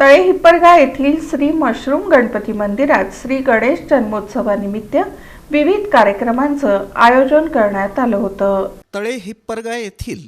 तळे हिप्परगा येथील श्री मशरूम गणपती मंदिरात श्री गणेश जन्मोत्सवानिमित्त विविध कार्यक्रमांचं आयोजन करण्यात आलं होतं. तळे हिप्परगा येथील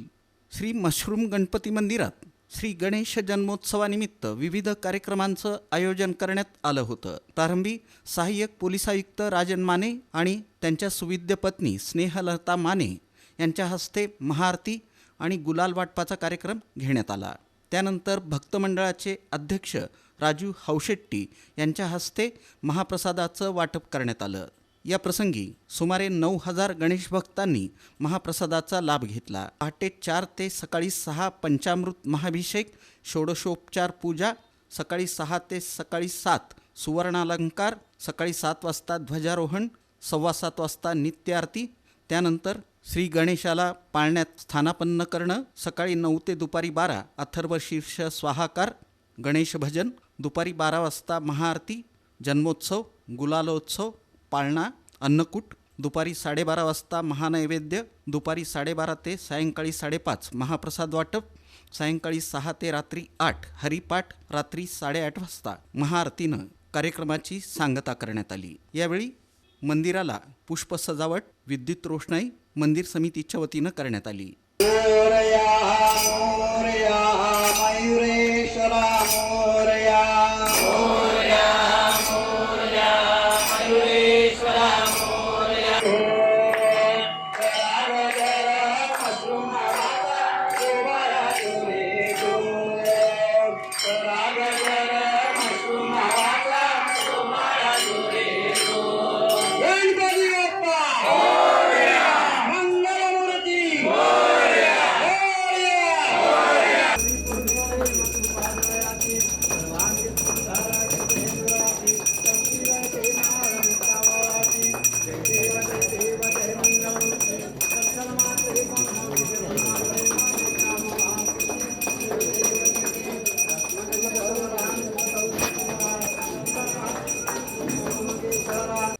श्री मशरूम गणपती मंदिरात श्री गणेश जन्मोत्सवानिमित्त विविध कार्यक्रमांचं आयोजन करण्यात आलं होतं. प्रारंभी सहाय्यक पोलीस आयुक्त राजन माने आणि त्यांच्या सुविद्य पत्नी स्नेहलता माने यांच्या हस्ते महाआरती आणि गुलाल वाटपाचा कार्यक्रम घेण्यात आला. त्यानंतर भक्तमंडळाचे अध्यक्ष राजू हौशेट्टी यांच्या हस्ते महाप्रसादाचं वाटप करण्यात आलं. या प्रसंगी सुमारे नऊ हजार गणेश भक्तांनी महाप्रसादाचा लाभ घेतला. पहाटे चार ते सकाळी सहा पंचामृत महाभिषेक षोडशोपचार पूजा सकाळी सहा ते सकाळी सात सुवर्णालंकार सकाळी सात वाजता ध्वजारोहण सव्वा सात वाजता नित्य आरती त्यानंतर श्री गणेशाला पाळण्यात स्थानापन्न करणं सकाळी नऊ ते दुपारी बारा अथर्व शीर्ष स्वाहाकार गणेश भजन दुपारी बारा वाजता महाआरती जन्मोत्सव गुलालोत्सव पाळणा अन्नकूट दुपारी साडेबारा वाजता महानैवेद्य दुपारी साडेबारा ते सायंकाळी साडेपाच महाप्रसाद वाटप सायंकाळी सहा ते रात्री आठ हरिपाठ रात्री साडेआठ वाजता महाआरतीनं कार्यक्रमाची सांगता करण्यात आली. यावेळी मंदिराला पुष्प सजावट विद्युत रोषणाई मंदिर समितीच्या वतीनं करण्यात आली.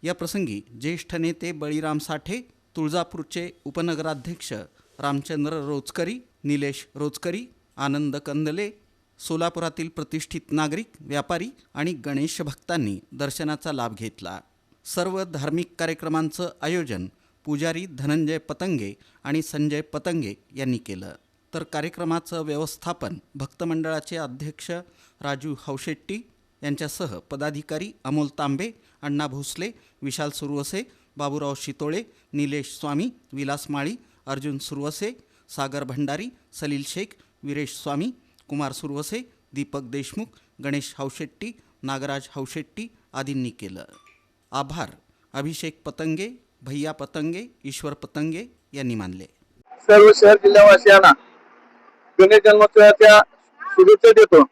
या प्रसंगी ज्येष्ठ नेते बळीराम साठे तुळजापूरचे उपनगराध्यक्ष रामचंद्र रोचकरी निलेश रोचकरी आनंद कंदले सोलापुरातील प्रतिष्ठित नागरिक व्यापारी आणि गणेश भक्तांनी दर्शनाचा लाभ घेतला. सर्व धार्मिक कार्यक्रमांचं आयोजन पुजारी धनंजय पतंगे आणि संजय पतंगे यांनी केलं. तर कार्यक्रमाचं व्यवस्थापन भक्तमंडळाचे अध्यक्ष राजू हौशेट्टी यांच्यासह पदाधिकारी अमोल तांबे अण्णा भोसले विशाल सुरवसे बाबूराव शितोळे निलेश स्वामी विलास माळी अर्जुन सुरवसे सागर भंडारी सलील शेख विरेश स्वामी कुमार सुरवसे दीपक देशमुख गणेश हौशेट्टी नागराज हौशेट्टी आदींनी केलं. आभार. अभिषेक पतंगे भैया पतंगे ईश्वर पतंगे यांनी मानले. सर्व शहर जिल्हावासियांना गणेश जन्मोत्सवाच्या शुभेच्छा देतो.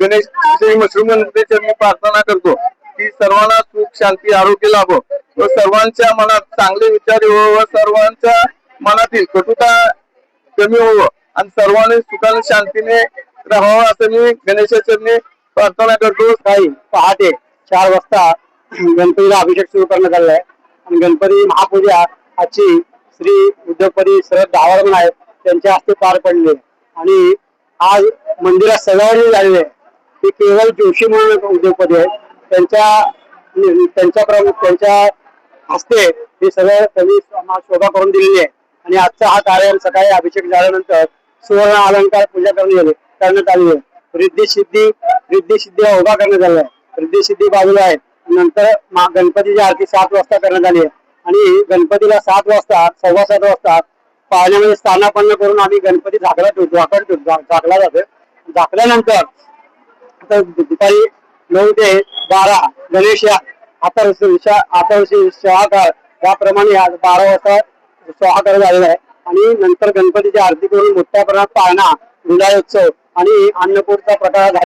गणेश श्री मशरूम मी प्रार्थना करतो. की सर्वांना सुख शांती आरोग्य लाभो. व सर्वांच्या मनात चांगले विचार येवो व सर्वांच्या मनातील कटुता कमी होवं. आणि सर्वांनी सुखाने शांतीने राहावं असं मी गणेशाचरणी प्रार्थना करतो. काही पहाटे चार वाजता गणपतीला अभिषेक सुरू करण्यात आलेला आहे. आणि गणपती महापूजा आजची श्री उद्योगपती शरद डावारमन आहेत त्यांच्या हस्ते पार पडले आणि आज मंदिरात सजावट झालेली आहे. ते केवळ जोशी म्हणून उद्योगपती आहेत. त्यांच्या त्यांच्या त्यांच्या हस्ते हे सगळं त्यांनी शोभा करून दिलेली आहे. आणि आजचा हा कार्यक्रम सकाळी अभिषेक झाल्यानंतर सुवर्ण अलंकार पूजा करण्यात आली करण्यात आली आहे. रिद्धी सिद्धी रिद्धी सिद्धी उभा करण्यात आला आहे. रिद्धी सिद्धी बाजूला आहे. नंतर मा- गणपतीची आरती सात वाजता करण्यात आली आहे. आणि गणपतीला सात वाजता सव्वा सात वाजता पाळण्यामध्ये स्थानापन्न करून आम्ही गणपती झाकला ठेवतो झाकण ठेवतो झाकला जातो झाकल्यानंतर दुपारी नऊ ते बारा. गणेश या आता सोहाकार याप्रमाणे आज बारा वाजता सोहाकार झालेला आहे. आणि नंतर गणपतीची आरती करून मोठ्या प्रमाणात पाळणा विदायोत्सव आणि अन्नपूरचा प्रकार झाला.